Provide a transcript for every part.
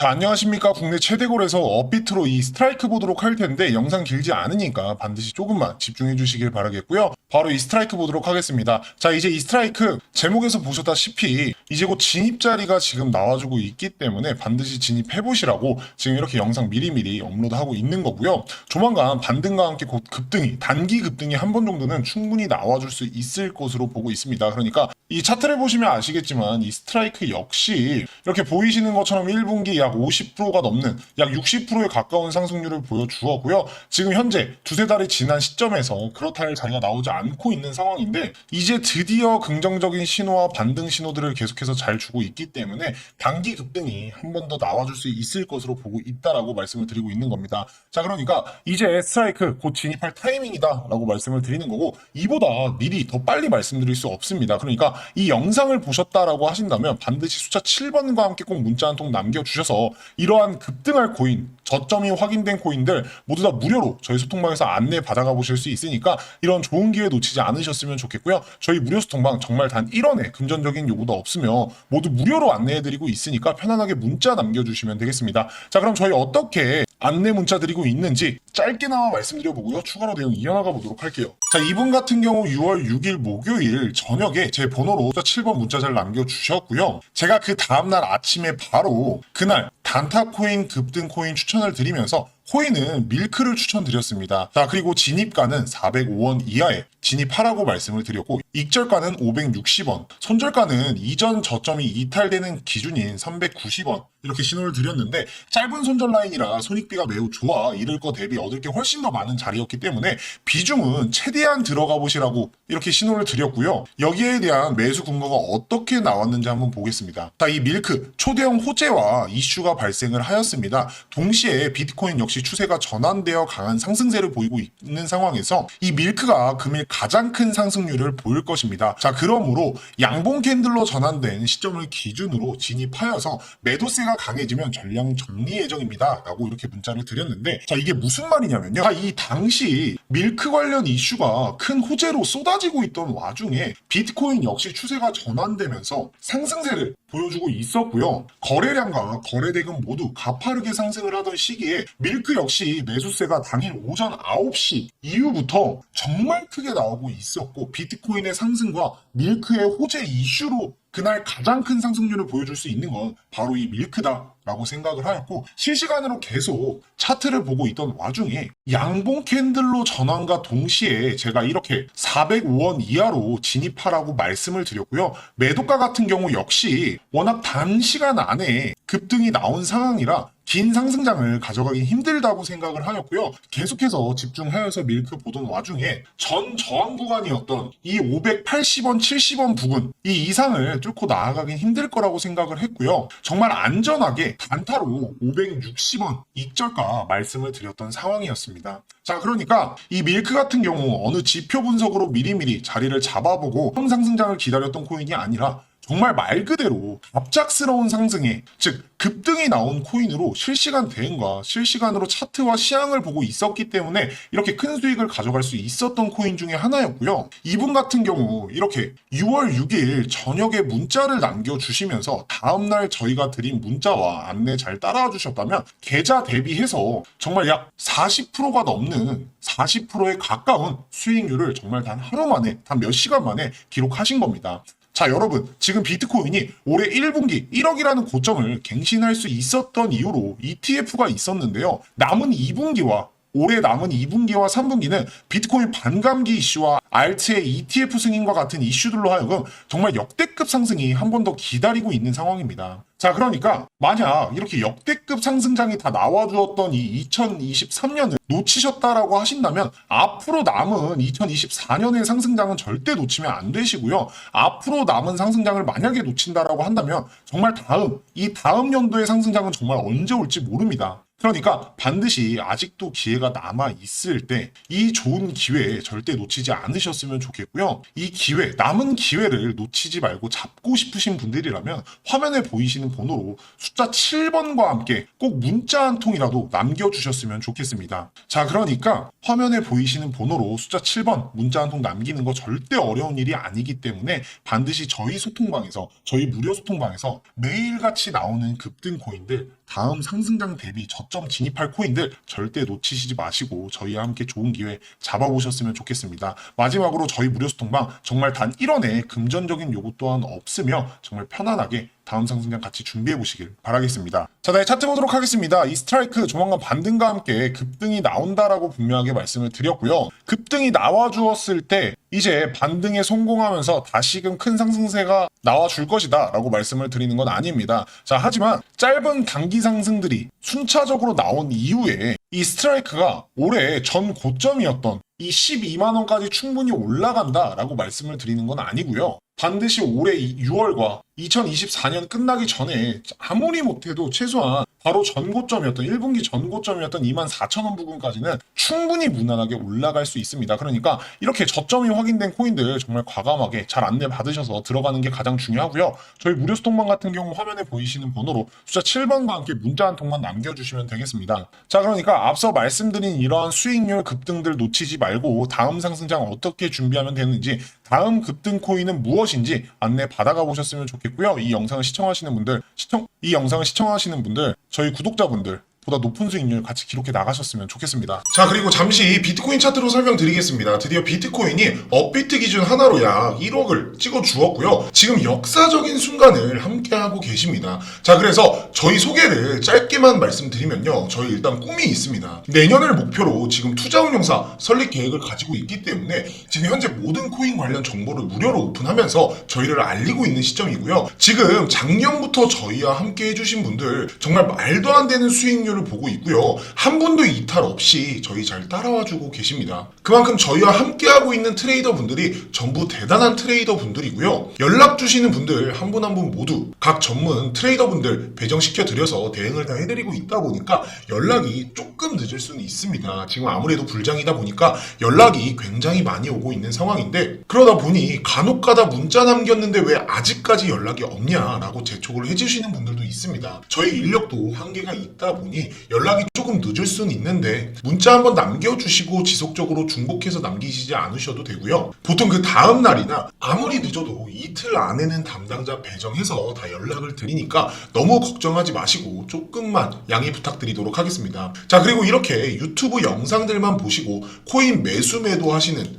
자, 안녕하십니까. 국내 최대골에서 업비트로 이 스트라이크 보도록 할 텐데 영상 길지 않으니까 반드시 조금만 집중해 주시길 바라겠고요. 바로 이 스트라이크 보도록 하겠습니다. 자, 이제 이 스트라이크 제목에서 보셨다시피 이제 곧 진입 자리가 지금 나와주고 있기 때문에 반드시 진입해 보시라고 지금 이렇게 영상 미리미리 업로드하고 있는 거고요. 조만간 반등과 함께 곧 급등이 단기 급등이 한 번 정도는 충분히 나와줄 수 있을 것으로 보고 있습니다. 그러니까 이 차트를 보시면 아시겠지만 이 스트라이크 역시 이렇게 보이시는 것처럼 1분기 약 50%가 넘는 약 60%에 가까운 상승률을 보여주었고요. 지금 현재 두세 달이 지난 시점에서 그렇다 할 자리가 나오지 않고 있는 상황인데 이제 드디어 긍정적인 신호와 반등 신호들을 계속해서 잘 주고 있기 때문에 단기 급등이 한 번 더 나와줄 수 있을 것으로 보고 있다라고 말씀을 드리고 있는 겁니다. 자 그러니까 이제 스트라이크 곧 진입할 타이밍이다라고 말씀을 드리는 거고 이보다 미리 더 빨리 말씀드릴 수 없습니다. 그러니까 이 영상을 보셨다라고 하신다면 반드시 숫자 7번과 함께 꼭 문자 한 통 남겨주셔서 이러한 급등할 코인, 저점이 확인된 코인들 모두 다 무료로 저희 소통방에서 안내 받아가 보실 수 있으니까 이런 좋은 기회 놓치지 않으셨으면 좋겠고요. 저희 무료 소통방 정말 단 1원의 금전적인 요구도 없으며 모두 무료로 안내해드리고 있으니까 편안하게 문자 남겨주시면 되겠습니다. 자 그럼 저희 어떻게 안내 문자 드리고 있는지 짧게나마 말씀드려보고요. 추가로 내용 이어나가 보도록 할게요. 자, 이분 같은 경우 6월 6일 목요일 저녁에 제 번호로 7번 문자 잘 남겨주셨고요. 제가 그 다음날 아침에 바로 그날 단타코인 급등 코인 추천을 드리면서 코인은 밀크를 추천드렸습니다. 자, 그리고 진입가는 405원 이하에 진입하라고 말씀을 드렸고, 익절가는 560원, 손절가는 이전 저점이 이탈되는 기준인 390원, 이렇게 신호를 드렸는데, 짧은 손절 라인이라 손익비가 매우 좋아, 이럴 거 대비 얻을 게 훨씬 더 많은 자리였기 때문에, 비중은 최대한 들어가 보시라고 이렇게 신호를 드렸고요. 여기에 대한 매수 근거가 어떻게 나왔는지 한번 보겠습니다. 자, 이 밀크, 초대형 호재와 이슈가 발생을 하였습니다. 동시에 비트코인 역시 추세가 전환되어 강한 상승세를 보이고 있는 상황에서 이 밀크가 금일 가장 큰 상승률을 보일 것입니다. 자, 그러므로 양봉 캔들로 전환된 시점을 기준으로 진입하여서 매도세가 강해지면 전량 정리 예정입니다. 라고 이렇게 문자를 드렸는데, 자, 이게 무슨 말이냐면요. 자, 이 당시 밀크 관련 이슈가 큰 호재로 쏟아지고 있던 와중에 비트코인 역시 추세가 전환되면서 상승세를 보여주고 있었고요. 거래량과 거래대금 모두 가파르게 상승을 하던 시기에 밀크 역시 매수세가 당일 오전 9시 이후부터 정말 크게 나오고 있었고 비트코인의 상승과 밀크의 호재 이슈로 그날 가장 큰 상승률을 보여줄 수 있는 건 바로 이 밀크다라고 생각을 하였고 실시간으로 계속 차트를 보고 있던 와중에 양봉 캔들로 전환과 동시에 제가 이렇게 405원 이하로 진입하라고 말씀을 드렸고요. 매도가 같은 경우 역시 워낙 단시간 안에 급등이 나온 상황이라 긴 상승장을 가져가기 힘들다고 생각을 하였고요. 계속해서 집중하여서 밀크 보던 와중에 전 저항 구간이었던 이 580원, 70원 부근 이 이상을 뚫고 나아가긴 힘들 거라고 생각을 했고요. 정말 안전하게 단타로 560원 익절가 말씀을 드렸던 상황이었습니다. 자, 그러니까 이 밀크 같은 경우 어느 지표 분석으로 미리미리 자리를 잡아보고 상승장을 기다렸던 코인이 아니라 정말 말 그대로 갑작스러운 상승에 즉 급등이 나온 코인으로 실시간 대응과 실시간으로 차트와 시향을 보고 있었기 때문에 이렇게 큰 수익을 가져갈 수 있었던 코인 중에 하나였고요. 이분 같은 경우 이렇게 6월 6일 저녁에 문자를 남겨주시면서 다음날 저희가 드린 문자와 안내 잘 따라와 주셨다면 계좌 대비해서 정말 약 40%가 넘는 40%에 가까운 수익률을 정말 단 하루 만에 단 몇 시간 만에 기록하신 겁니다. 자, 여러분, 지금 비트코인이 올해 1분기 1억이라는 고점을 갱신할 수 있었던 이유로 ETF가 있었는데요. 남은 2분기와 올해 남은 2분기와 3분기는 비트코인 반감기 이슈와 알트의 ETF 승인과 같은 이슈들로 하여금 정말 역대급 상승이 한 번 더 기다리고 있는 상황입니다. 자, 그러니까 만약 이렇게 역대급 상승장이 다 나와주었던 이 2023년을 놓치셨다라고 하신다면 앞으로 남은 2024년의 상승장은 절대 놓치면 안 되시고요. 앞으로 남은 상승장을 만약에 놓친다라고 한다면 정말 다음 이 다음 연도의 상승장은 정말 언제 올지 모릅니다. 그러니까 반드시 아직도 기회가 남아 있을 때 이 좋은 기회 절대 놓치지 않으셨으면 좋겠고요. 이 기회, 남은 기회를 놓치지 말고 잡고 싶으신 분들이라면 화면에 보이시는 번호로 숫자 7번과 함께 꼭 문자 한 통이라도 남겨주셨으면 좋겠습니다. 자, 그러니까 화면에 보이시는 번호로 숫자 7번 문자 한 통 남기는 거 절대 어려운 일이 아니기 때문에 반드시 저희 소통방에서, 저희 무료 소통방에서 매일같이 나오는 급등 코인들 다음 상승장 대비 저점 진입할 코인들 절대 놓치시지 마시고 저희와 함께 좋은 기회 잡아보셨으면 좋겠습니다. 마지막으로 저희 무료 소통방 정말 단 1원의 금전적인 요구 또한 없으며 정말 편안하게 다음 상승장 같이 준비해 보시길 바라겠습니다. 자, 네, 차트 보도록 하겠습니다. 이 스트라이크 조만간 반등과 함께 급등이 나온다라고 분명하게 말씀을 드렸고요. 급등이 나와 주었을 때 이제 반등에 성공하면서 다시금 큰 상승세가 나와 줄 것이다 라고 말씀을 드리는 건 아닙니다. 자, 하지만 짧은 단기 상승들이 순차적으로 나온 이후에 이 스트라이크가 올해 전 고점이었던 이 12만 원까지 충분히 올라간다 라고 말씀을 드리는 건 아니고요. 반드시 올해 6월과 2024년 끝나기 전에 아무리 못해도 최소한 바로 전고점이었던 1분기 전고점이었던 2만 4천 원 부근까지는 충분히 무난하게 올라갈 수 있습니다. 그러니까 이렇게 저점이 확인된 코인들 정말 과감하게 잘 안내 받으셔서 들어가는 게 가장 중요하고요. 저희 무료 스톡방 같은 경우 화면에 보이시는 번호로 숫자 7번과 함께 문자 한 통만 남겨주시면 되겠습니다. 자, 그러니까 앞서 말씀드린 이러한 수익률 급등들 놓치지 말고 다음 상승장 어떻게 준비하면 되는지 다음 급등 코인은 무엇 인지 안내 받아가 보셨으면 좋겠고요. 이 영상을 시청하시는 분들, 시청 이 영상을 시청하시는 분들, 저희 구독자분들 보다 높은 수익률 같이 기록해 나가셨으면 좋겠습니다. 자, 그리고 잠시 비트코인 차트로 설명드리겠습니다. 드디어 비트코인이 업비트 기준 하나로 약 1억을 찍어 주었고요. 지금 역사적인 순간을 함께하고 계십니다. 자, 그래서 저희 소개를 짧게만 말씀드리면요. 저희 일단 꿈이 있습니다. 내년을 목표로 지금 투자운용사 설립 계획을 가지고 있기 때문에 지금 현재 모든 코인 관련 정보를 무료로 오픈하면서 저희를 알리고 있는 시점이고요. 지금 작년부터 저희와 함께 해주신 분들 정말 말도 안 되는 수익률 을 보고 있고요. 한 분도 이탈 없이 저희 잘 따라와 주고 계십니다. 그만큼 저희와 함께하고 있는 트레이더 분들이 전부 대단한 트레이더 분들이고요. 연락 주시는 분들 한 분 한 분 모두 각 전문 트레이더 분들 배정시켜 드려서 대응을 다 해드리고 있다 보니까 연락이 조금 늦을 수는 있습니다. 지금 아무래도 불장이다 보니까 연락이 굉장히 많이 오고 있는 상황인데 그러다 보니 간혹 가다 문자 남겼는데 왜 아직까지 연락이 없냐라고 재촉을 해주시는 분들도 있습니다. 저희 인력도 한계가 있다 보니 연락이 조금 늦을 수는 있는데 문자 한번 남겨주시고 지속적으로 중복해서 남기시지 않으셔도 되고요. 보통 그 다음 날이나 아무리 늦어도 이틀 안에는 담당자 배정해서 다 연락을 드리니까 너무 걱정하지 마시고 조금만 양해 부탁드리도록 하겠습니다. 자 그리고 이렇게 유튜브 영상들만 보시고 코인 매수 매도 하시는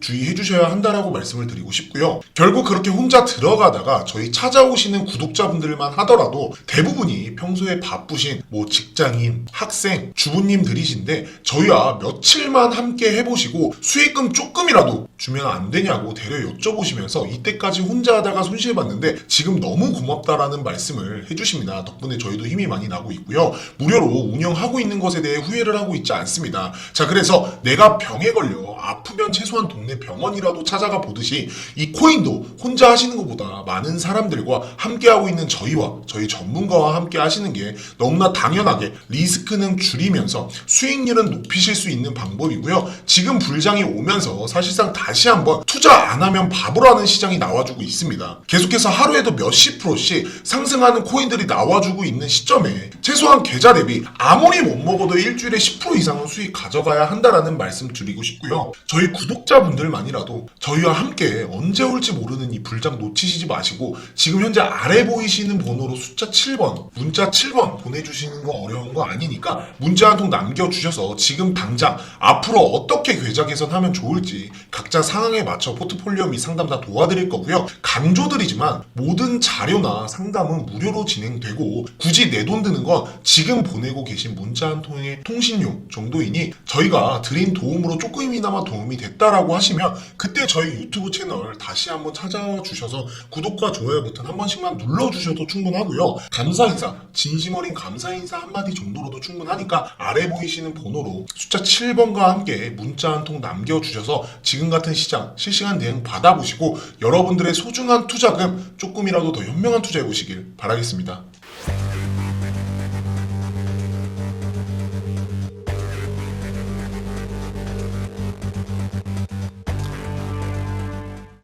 주의해 주셔야 한다라고 말씀을 드리고 싶고요. 결국 그렇게 혼자 들어가다가 저희 찾아오시는 구독자분들만 하더라도 대부분이 평소에 바쁘신 뭐 직장인, 학생, 주부님들이신데 저희와 며칠만 함께 해보시고 수익금 조금이라도 주면 안 되냐고 대려 여쭤보시면서 이때까지 혼자 하다가 손실봤는데 지금 너무 고맙다라는 말씀을 해주십니다. 덕분에 저희도 힘이 많이 나고 있고요. 무료로 운영하고 있는 것에 대해 후회를 하고 있지 않습니다. 자, 그래서 내가 병에 걸려 아프면 최소한 동네 병원이라도 찾아가 보듯이 이 코인도 혼자 하시는 것보다 많은 사람들과 함께하고 있는 저희와 저희 전문가와 함께 하시는 게 너무나 당연하게 리스크는 줄이면서 수익률은 높이실 수 있는 방법이고요. 지금 불장이 오면서 사실상 다시 한번 투자 안 하면 바보라는 시장이 나와주고 있습니다. 계속해서 하루에도 몇십 프로씩 상승하는 코인들이 나와주고 있는 시점에 최소한 계좌 대비 아무리 못 먹어도 일주일에 10% 이상은 수익 가져가야 한다라는 말씀 드리고 싶고요. 저희 구독자분들만이라도 저희와 함께 언제 올지 모르는 이 불장 놓치시지 마시고 지금 현재 아래 보이시는 번호로 숫자 7번, 문자 7번 보내주시는 거 어려운 거 아니니까 문자 한 통 남겨주셔서 지금 당장 앞으로 어떻게 계좌 개선하면 좋을지 각자 상황에 맞춰 포트폴리오 및 상담 다 도와드릴 거고요. 강조드리지만 모든 자료나 상담은 무료로 진행되고 굳이 내 돈 드는 건 지금 보내고 계신 문자 한 통의 통신료 정도이니 저희가 드린 도움으로 조금이나마 도움이 됐다라고 하시면 그때 저희 유튜브 채널 다시 한번 찾아와 주셔서 구독과 좋아요 버튼 한 번씩만 눌러주셔도 충분하고요. 감사 인사, 진심 어린 감사 인사 한마디 정도로도 충분하니까 아래 보이시는 번호로 숫자 7번과 함께 문자 한 통 남겨주셔서 지금 같은 시장 실시간 대응 받아보시고 여러분들의 소중한 투자금 조금이라도 더 현명한 투자해 보시길 바라겠습니다.